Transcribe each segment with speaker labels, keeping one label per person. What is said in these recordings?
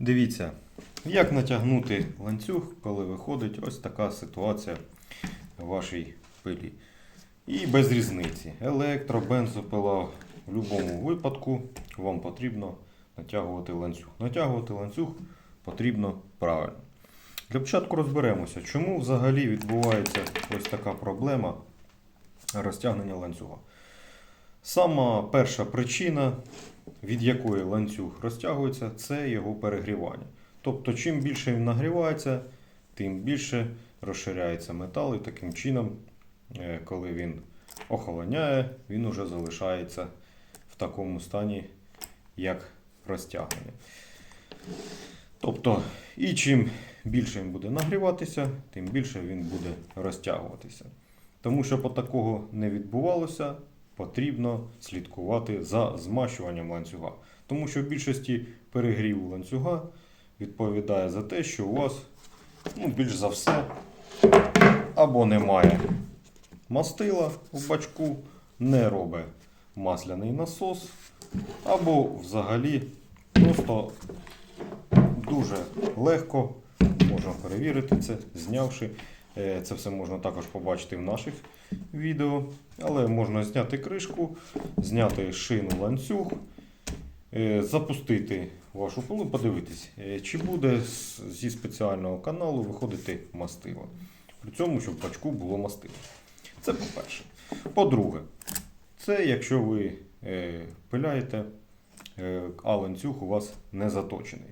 Speaker 1: Дивіться, як натягнути ланцюг, коли виходить ось така ситуація в вашій пилі. І без різниці. Електро, бензопила, в будь-якому випадку вам потрібно натягувати ланцюг. Натягувати ланцюг потрібно правильно. Для початку розберемося, чому взагалі відбувається ось така проблема розтягнення ланцюга. Сама перша причина, від якої ланцюг розтягується, це його перегрівання. Тобто, чим більше він нагрівається, тим більше розширяється метал, і таким чином, е, коли він охолоняє, він уже залишається в такому стані, як розтягнення. Тобто, і чим більше він буде нагріватися, тим більше він буде розтягуватися. Тому щоб такого не відбувалося, потрібно слідкувати за змащуванням ланцюга. Тому що в більшості перегрів ланцюга відповідає за те, що у вас ну, більш за все або немає мастила в бачку, не робить масляний насос, або взагалі просто дуже легко можна перевірити це, знявши. Е, Це все можна також побачити в наших відео. Але можна зняти кришку, зняти шину ланцюг, е, запустити вашу пилу, подивитись, е, чи буде зі спеціального каналу виходити мастило. При цьому, щоб в бачку було мастило. Це по-перше. По-друге, це якщо ви пиляєте, а ланцюг у вас не заточений.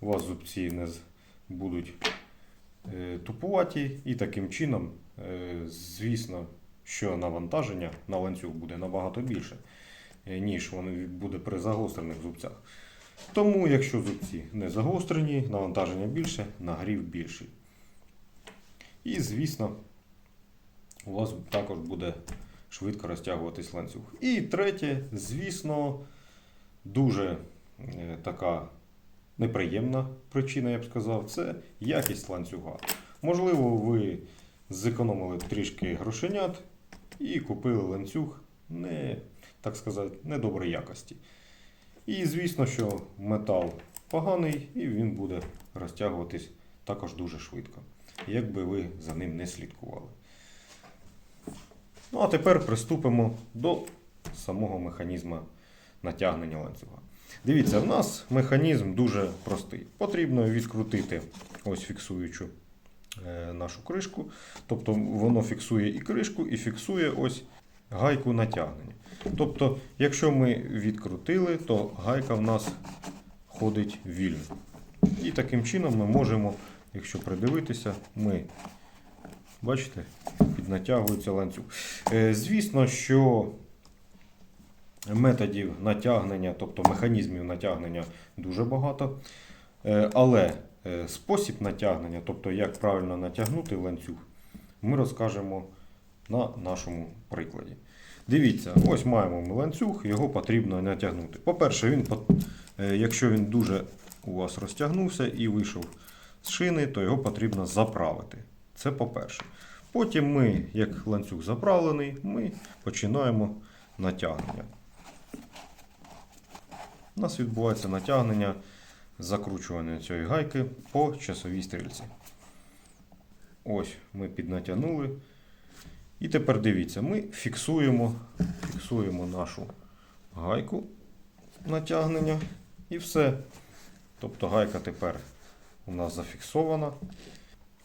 Speaker 1: У вас зубці не будуть тупуваті, і таким чином, е, звісно, що навантаження на ланцюг буде набагато більше, е, ніж воно буде при загострених зубцях. Тому, якщо зубці не загострені, навантаження більше, нагрів більший. І, звісно, у вас також буде швидко розтягуватись ланцюг. І третє, звісно, дуже е, така неприємна причина, я б сказав, це якість ланцюга. Можливо, ви зекономили трішки грошенят і купили ланцюг не, так сказати, недоброї якості. І звісно, що метал поганий і він буде розтягуватись також дуже швидко, якби ви за ним не слідкували. Ну а тепер приступимо до самого механізму натягнення ланцюга. Дивіться, в нас механізм дуже простий. Потрібно відкрутити ось фіксуючу е, нашу кришку. Тобто воно фіксує і кришку, і фіксує ось гайку натягнення. Тобто, якщо ми відкрутили, то гайка в нас ходить вільно. І таким чином ми можемо, якщо придивитися, ми бачите, піднатягується ланцюг. Е, Звісно, що методів натягнення, тобто механізмів натягнення дуже багато. Е, Але е, спосіб натягнення, тобто як правильно натягнути ланцюг, ми розкажемо на нашому прикладі. Дивіться, ось маємо ми ланцюг, його потрібно натягнути. По-перше, він, е, якщо він дуже у вас розтягнувся і вийшов з шини, то його потрібно заправити. Це по-перше. Потім ми, як ланцюг заправлений, ми починаємо натягнення. У нас відбувається натягнення закручування цієї гайки по часовій стрільці. Ось ми піднатягнули. І тепер дивіться, ми фіксуємо, фіксуємо нашу гайку натягнення і все. Тобто гайка тепер у нас зафіксована.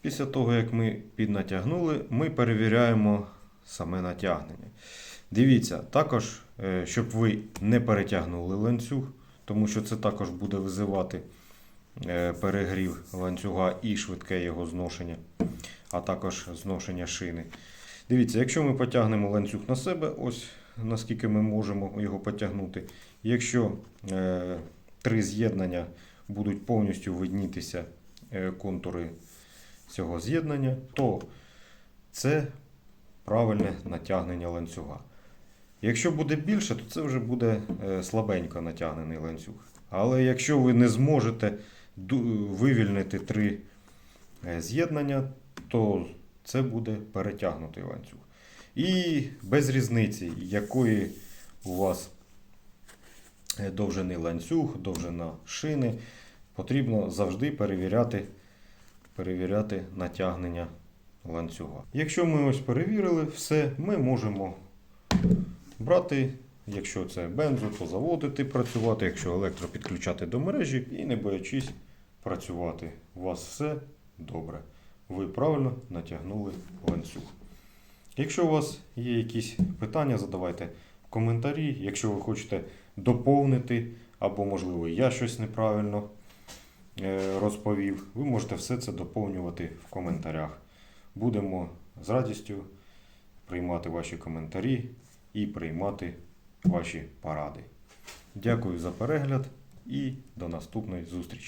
Speaker 1: Після того, як ми піднатягнули, ми перевіряємо саме натягнення. Дивіться, також, е, щоб ви не перетягнули ланцюг, тому що це також буде визивати е, перегрів ланцюга і швидке його зношення, а також зношення шини. Дивіться, якщо ми потягнемо ланцюг на себе, ось наскільки ми можемо його потягнути. Якщо е, три з'єднання будуть повністю виднітися е, контури цього з'єднання, то це правильне натягнення ланцюга. Якщо буде більше, то це вже буде е, слабенько натягнений ланцюг. Але якщо ви не зможете вивільнити три е, з'єднання, то це буде перетягнутий ланцюг. І без різниці, якої у вас е, довжини ланцюг, довжина шини, потрібно завжди перевіряти, перевіряти натягнення ланцюга. Якщо ми ось перевірили все, ми можемо брати, якщо це бензо, то заводити, працювати, якщо електро підключати до мережі і не боячись працювати. У вас все добре. Ви правильно натягнули ланцюг. Якщо у вас є якісь питання, задавайте в коментарі. Якщо ви хочете доповнити, або, можливо, я щось неправильно е, розповів, ви можете все це доповнювати в коментарях. Будемо з радістю приймати ваші коментарі і приймати ваші поради. Дякую за перегляд і до наступної зустрічі!